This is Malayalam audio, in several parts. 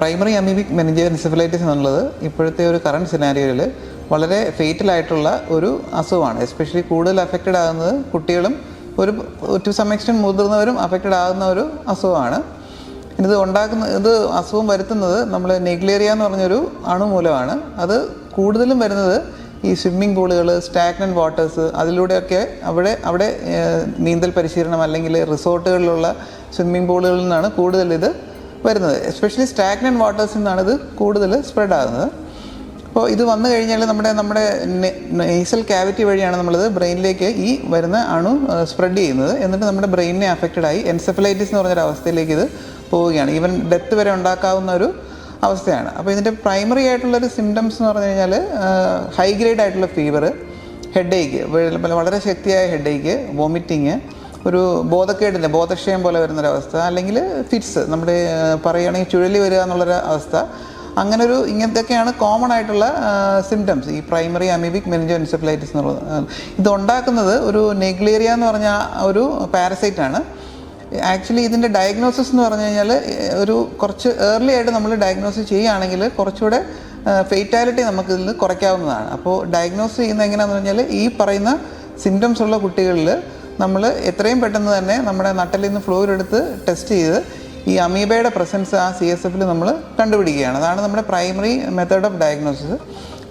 പ്രൈമറി അമീബിക് മെനിഞ്ചോഎൻസെഫലൈറ്റിസ് എന്നുള്ളത് ഇപ്പോഴത്തെ ഒരു കറണ്ട് സിനാരിയോയിൽ വളരെ ഫേറ്റൽ ആയിട്ടുള്ള ഒരു അസുഖമാണ്. എസ്പെഷ്യലി കൂടുതൽ അഫക്റ്റഡ് ആകുന്നത് കുട്ടികളും ഒരു ടു സം എക്സ്റ്റെന്റ് മുതിർന്നവരും അഫക്റ്റഡ് ആകുന്ന ഒരു അസുഖമാണ്. ഇത് ഉണ്ടാക്കുന്ന ഇത് അസുഖം വരുത്തുന്നത് നമ്മൾ നെഗ്ലേറിയ എന്ന് പറഞ്ഞൊരു അണു മൂലമാണ് അത് കൂടുതലും വരുന്നത് ഈ സ്വിമ്മിംഗ് പൂളുകൾ സ്റ്റാഗ്നന്റ് വാട്ടേഴ്സ് അതിലൂടെയൊക്കെ അവിടെ അവിടെ നീന്തൽ പരിശീലനം അല്ലെങ്കിൽ റിസോർട്ടുകളിലുള്ള സ്വിമ്മിംഗ് പൂളുകളിൽ നിന്നാണ് കൂടുതൽ ഇത് വരുന്നത്. എസ്പെഷ്യലി സ്റ്റാഗ്നൻ വാട്ടേഴ്സിൽ നിന്നാണ് ഇത് കൂടുതൽ സ്പ്രെഡ് ആകുന്നത്. അപ്പോൾ ഇത് വന്നു കഴിഞ്ഞാൽ നമ്മുടെ നമ്മുടെ നെയ്സൽ ക്യാവിറ്റി വഴിയാണ് നമ്മളിത് ബ്രെയിനിലേക്ക് ഈ വരുന്ന അണു സ്പ്രെഡ് ചെയ്യുന്നത്. എന്നിട്ട് നമ്മുടെ ബ്രെയിനിനെ അഫക്റ്റഡ് ആയി. എൻസെഫലൈറ്റിസ് എന്ന് പറഞ്ഞൊരു അവസ്ഥയിലേക്ക് ഇത് പോവുകയാണ്. ഈവൻ ഡെത്ത് വരെ ഉണ്ടാക്കാവുന്ന ഒരു അവസ്ഥയാണ്. അപ്പോൾ ഇതിന്റെ പ്രൈമറി ആയിട്ടുള്ളൊരു സിംറ്റംസ് എന്ന് പറഞ്ഞു കഴിഞ്ഞാൽ ഹൈ ഗ്രേഡ് ആയിട്ടുള്ള ഫീവർ ഹെഡ് ഏക്ക് വളരെ ശക്തിയായ ഹെഡ് ഏക്ക് വോമിറ്റിങ് ഒരു ബോധക്കേടിന്റെ ബോധക്ഷയം പോലെ വരുന്നൊരവസ്ഥ അല്ലെങ്കിൽ ഫിറ്റ്സ് നമ്മുടെ പറയുകയാണെങ്കിൽ ചുഴലി വരിക എന്നുള്ളൊരു അവസ്ഥ. അങ്ങനെ ഒരു ഇങ്ങനത്തെയൊക്കെയാണ് കോമൺ ആയിട്ടുള്ള സിംറ്റംസ് ഈ പ്രൈമറി അമീബിക് മെനിഞ്ചോ എൻസെഫലൈറ്റിസ് എന്നുള്ളത് ഇതുണ്ടാക്കുന്നത് ഒരു നെഗ്ലേറിയ എന്ന് പറഞ്ഞ ഒരു പാരസൈറ്റ് ആണ്. ആക്ച്വലി ഇതിന്റെ ഡയഗ്നോസിസ് എന്ന് പറഞ്ഞു കഴിഞ്ഞാൽ ഒരു കുറച്ച് ഏർലി ആയിട്ട് നമ്മൾ ഡയഗ്നോസിസ് ചെയ്യുകയാണെങ്കിൽ കുറച്ചുകൂടെ ഫെയ്റ്റാലിറ്റി നമുക്ക് ഇതിൽ കുറയ്ക്കാവുന്നതാണ്. അപ്പോൾ ഡയഗ്നോസ് ചെയ്യുന്നത് എങ്ങനെയാണെന്ന് പറഞ്ഞാൽ ഈ പറയുന്ന സിംറ്റംസ് ഉള്ള കുട്ടികളിൽ നമ്മൾ എത്രയും പെട്ടെന്ന് തന്നെ നമ്മുടെ നട്ടലിൽ നിന്ന് ഫ്ലൂയിഡ് എടുത്ത് ടെസ്റ്റ് ചെയ്ത് ഈ അമീബയുടെ പ്രസൻസ് ആ സി എസ് എഫിൽ നമ്മൾ കണ്ടുപിടിക്കുകയാണ്. അതാണ് നമ്മുടെ പ്രൈമറി മെത്തേഡ് ഓഫ് ഡയഗ്നോസിസ്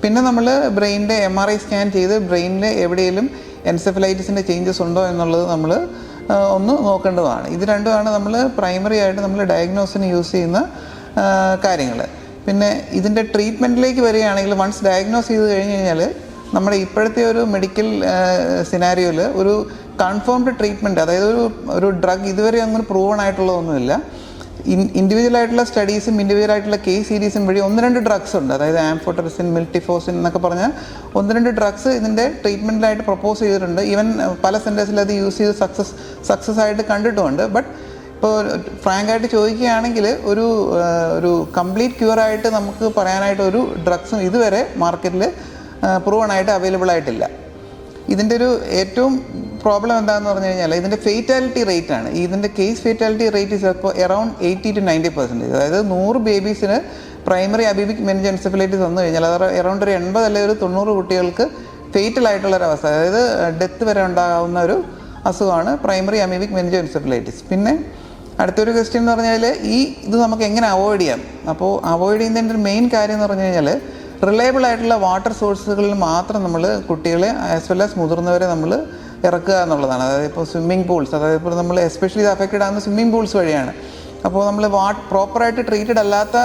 പിന്നെ നമ്മൾ ബ്രെയിനിന്റെ എം ആർ ഐ സ്കാൻ ചെയ്ത് ബ്രെയിനിൽ എവിടെയെങ്കിലും എൻസെഫലൈറ്റിസിന്റെ ചേഞ്ചസ് ഉണ്ടോ എന്നുള്ളത് നമ്മൾ ഒന്ന് നോക്കേണ്ടതാണ്. ഇത് രണ്ടുമാണ് നമ്മൾ പ്രൈമറി ആയിട്ട് നമ്മൾ ഡയഗ്നോസിന് യൂസ് ചെയ്യുന്ന കാര്യങ്ങൾ പിന്നെ ഇതിന്റെ ട്രീറ്റ്മെന്റിലേക്ക് വരികയാണെങ്കിൽ വൺസ് ഡയഗ്നോസ് ചെയ്ത് കഴിഞ്ഞ് കഴിഞ്ഞാൽ നമ്മുടെ ഇപ്പോഴത്തെ ഒരു മെഡിക്കൽ സിനാരിയോയിൽ ഒരു കൺഫേംഡ് ട്രീറ്റ്മെന്റ് അതായത് ഒരു ഒരു ഡ്രഗ് ഇതുവരെ അങ്ങനെ പ്രൂവൺ ആയിട്ടുള്ളതൊന്നുമില്ല. ഇൻഡിവിജ്വൽ ആയിട്ടുള്ള സ്റ്റഡീസും ഇൻഡിവിജ്വൽ ആയിട്ടുള്ള കേസ് സീരീസും വഴി ഒന്ന് രണ്ട് ഡ്രഗ്സ് ഉണ്ട്. അതായത് ആംഫോട്ടറിസിൻ മിൽട്ടിഫോസിൻ എന്നൊക്കെ പറഞ്ഞ ഒന്ന് രണ്ട് ഡ്രഗ്സ് ഇതിന്റെ ട്രീറ്റ്മെന്റിലായിട്ട് പ്രപ്പോസ് ചെയ്തിട്ടുണ്ട്. ഈവൻ പല സെന്റേഴ്സിൽ അത് യൂസ് ചെയ്ത് സക്സസ് സക്സസ് ആയിട്ട് കണ്ടിട്ടുമുണ്ട്. ബട്ട് ഇപ്പോൾ ഫ്രാങ്കായിട്ട് ചോദിക്കുകയാണെങ്കിൽ ഒരു ഒരു കംപ്ലീറ്റ് ക്യൂറായിട്ട് നമുക്ക് പറയാനായിട്ട് ഒരു ഡ്രഗ്സും ഇതുവരെ മാർക്കറ്റിൽ പ്രൂവൺ ആയിട്ട് അവൈലബിൾ ആയിട്ടില്ല. ഇതിന്റെ ഒരു ഏറ്റവും പ്രോബ്ലം എന്താണെന്ന് പറഞ്ഞു കഴിഞ്ഞാൽ ഇതിന്റെ ഫേറ്റാലിറ്റി റേറ്റ് ആണ്. ഇതിന്റെ കേസ് ഫേറ്റാലിറ്റി റേറ്റ് ചിലപ്പോൾ around eighty to ninety percentage അതായത് നൂറ് ബേബീസിന് പ്രൈമറി അബീബിക് മെനിഞ്ച് എൻസെഫലൈറ്റിസ് വന്നു കഴിഞ്ഞാൽ അത് അറൗണ്ട് ഒരു എൺപത് അല്ലെങ്കിൽ ഒരു തൊണ്ണൂറ് കുട്ടികൾക്ക് ഫെയ്റ്റൽ ആയിട്ടുള്ള ഒരു അവസ്ഥ. അതായത് ഡെത്ത് വരെ ഉണ്ടാകാവുന്ന ഒരു അസുഖമാണ് പ്രൈമറി അമീബിക് മെനിഞ്ചോ എൻസെഫലൈറ്റിസ് പിന്നെ അടുത്തൊരു ക്വസ്റ്റ്യൻ എന്ന് പറഞ്ഞാൽ ഈ ഇത് നമുക്ക് എങ്ങനെ അവോയ്ഡ് ചെയ്യാം? അപ്പോൾ അവോയ്ഡ് ചെയ്യുന്നതിന്റെ ഒരു മെയിൻ കാര്യം എന്ന് പറഞ്ഞു കഴിഞ്ഞാൽ റിലയബിൾ ആയിട്ടുള്ള വാട്ടർ സോഴ്സുകളിൽ മാത്രം നമ്മൾ കുട്ടികളെ ആസ് വെൽ ആസ് മുതിർന്നവരെ നമ്മൾ ഇറക്കുക എന്നുള്ളതാണ്. അതായത് ഇപ്പോൾ സ്വിമ്മിംഗ് പൂൾസ് അതായത് ഇപ്പോൾ നമ്മൾ എസ്പെഷ്യലി ഇത് അഫക്റ്റഡ് ആകുന്ന സ്വിമ്മിംഗ് പൂൾസ് വഴിയാണ്. അപ്പോൾ നമ്മൾ വാ പ്രോപ്പറായിട്ട് ട്രീറ്റഡ് അല്ലാത്ത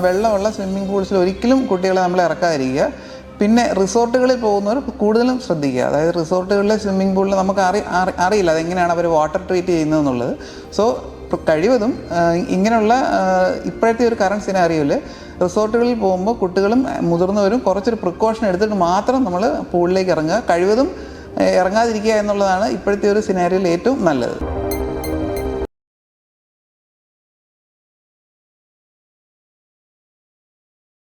വെള്ളമുള്ള സ്വിമ്മിംഗ് പൂൾസിൽ ഒരിക്കലും കുട്ടികളെ നമ്മൾ ഇറക്കാതിരിക്കുക. പിന്നെ റിസോർട്ടുകളിൽ പോകുന്നവർ കൂടുതലും ശ്രദ്ധിക്കുക. അതായത് റിസോർട്ടുകളിലെ സ്വിമ്മിംഗ് പൂളിൽ നമുക്ക് അറി- അറിയില്ല അതെങ്ങനെയാണ് അവർ വാട്ടർ ട്രീറ്റ് ചെയ്യുന്നത് എന്നുള്ളത്. സോ കഴിവതും ആ, ഇങ്ങനെയുള്ള ഇപ്പോഴത്തെ ഒരു കറണ്ട് സിനാറിയോയിൽ റിസോർട്ടുകളിൽ പോകുമ്പോൾ കുട്ടികളും മുതിർന്നവരും കുറച്ചൊരു പ്രിക്കോഷൻ എടുത്തിട്ട് മാത്രം നമ്മൾ പൂളിലേക്ക് ഇറങ്ങുക. കഴിവതും ഇറങ്ങാതിരിക്കുക എന്നുള്ളതാണ് ഇപ്പോഴത്തെ ഒരു സിനാരിയോയിൽ ഏറ്റവും നല്ലത്.